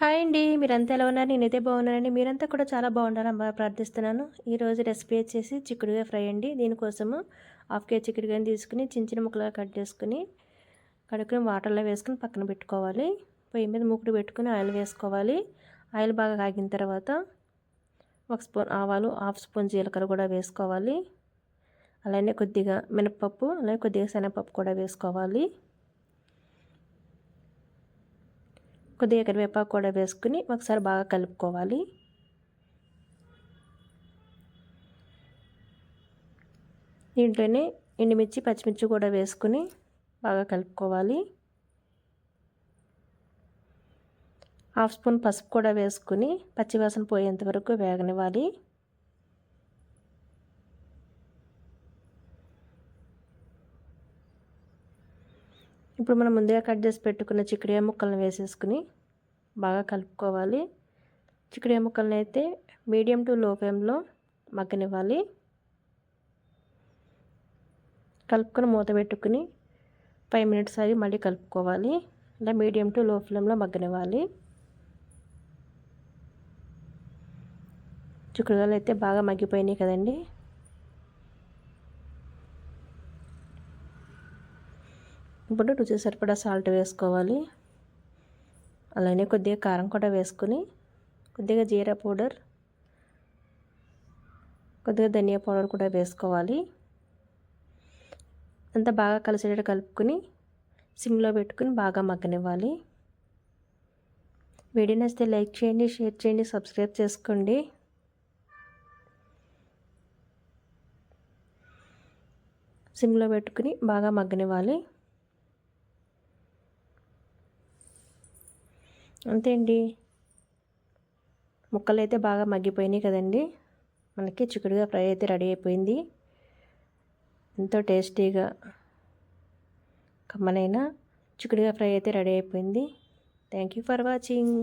Hi అండి. మీరంతా ఎలా ఉన్నారు? నేనైతే బాగున్నానండి. మీరంతా కూడా చాలా బాగుండాలని బాగా ప్రార్థిస్తున్నాను. ఈరోజు రెసిపీ వచ్చేసి చిక్కుడుగా ఫ్రై అండి. దీనికోసము హాఫ్ కేజీ చిక్కుడుగాని తీసుకుని చిన్న చిన్న ముక్కలుగా కట్ చేసుకుని కడుక్కుని వాటర్లో వేసుకుని పక్కన పెట్టుకోవాలి. పొయ్యి మీద ముక్కుడు పెట్టుకుని ఆయిల్ వేసుకోవాలి. ఆయిల్ బాగా కాగిన తర్వాత ఒక స్పూన్ ఆవాలు హాఫ్ స్పూన్ జీలకర్ర కూడా వేసుకోవాలి. అలానే కొద్దిగా మినపప్పు అలాగే కొద్దిగా శనగపప్పు కూడా వేసుకోవాలి. కొద్దిగా కరివేపాకు కూడా వేసుకుని ఒకసారి బాగా కలుపుకోవాలి. దీంట్లోనే ఎండుమిర్చి పచ్చిమిర్చి కూడా వేసుకుని బాగా కలుపుకోవాలి. హాఫ్ స్పూన్ పసుపు కూడా వేసుకుని పచ్చివాసన పోయేంత వరకు వేగనివ్వాలి. ఇప్పుడు మనం ముందుగా కట్ చేసి పెట్టుకున్న చిక్కుడుగా ముక్కలను వేసేసుకుని బాగా కలుపుకోవాలి. చిక్కుడు ముక్కలను అయితే మీడియం టు లో ఫ్లేమ్లో మగ్గనివ్వాలి. కలుపుకొని మూత పెట్టుకుని ఫైవ్ మినిట్స్ అవి మళ్ళీ కలుపుకోవాలి. ఇలా మీడియం టు లో ఫ్లేమ్లో మగ్గనివ్వాలి. చిక్కుడుగాయలు అయితే బాగా మగ్గిపోయినాయి కదండి. ఇప్పుడు రుచి సరిపడా సాల్ట్ వేసుకోవాలి. అలానే కొద్దిగా కారం కూడా వేసుకొని కొద్దిగా జీరా పౌడర్ కొద్దిగా ధనియా పౌడర్ కూడా వేసుకోవాలి. అంతా బాగా కలిసేటట్టు కలుపుకొని సిమ్లో పెట్టుకుని బాగా మగ్గనివ్వాలి. వీడియో నచ్చితే లైక్ చేయండి షేర్ చేయండి సబ్స్క్రైబ్ చేసుకోండి. సిమ్లో పెట్టుకుని బాగా మగ్గనివ్వాలి. అంతే అండి ముక్కలు అయితే బాగా మగ్గిపోయినాయి కదండి. మనకి చిక్కుడుగా ఫ్రై అయితే రెడీ అయిపోయింది. ఎంతో టేస్టీగా కమ్మనైనా చిక్కుడుగా ఫ్రై అయితే రెడీ అయిపోయింది. Thank you for watching.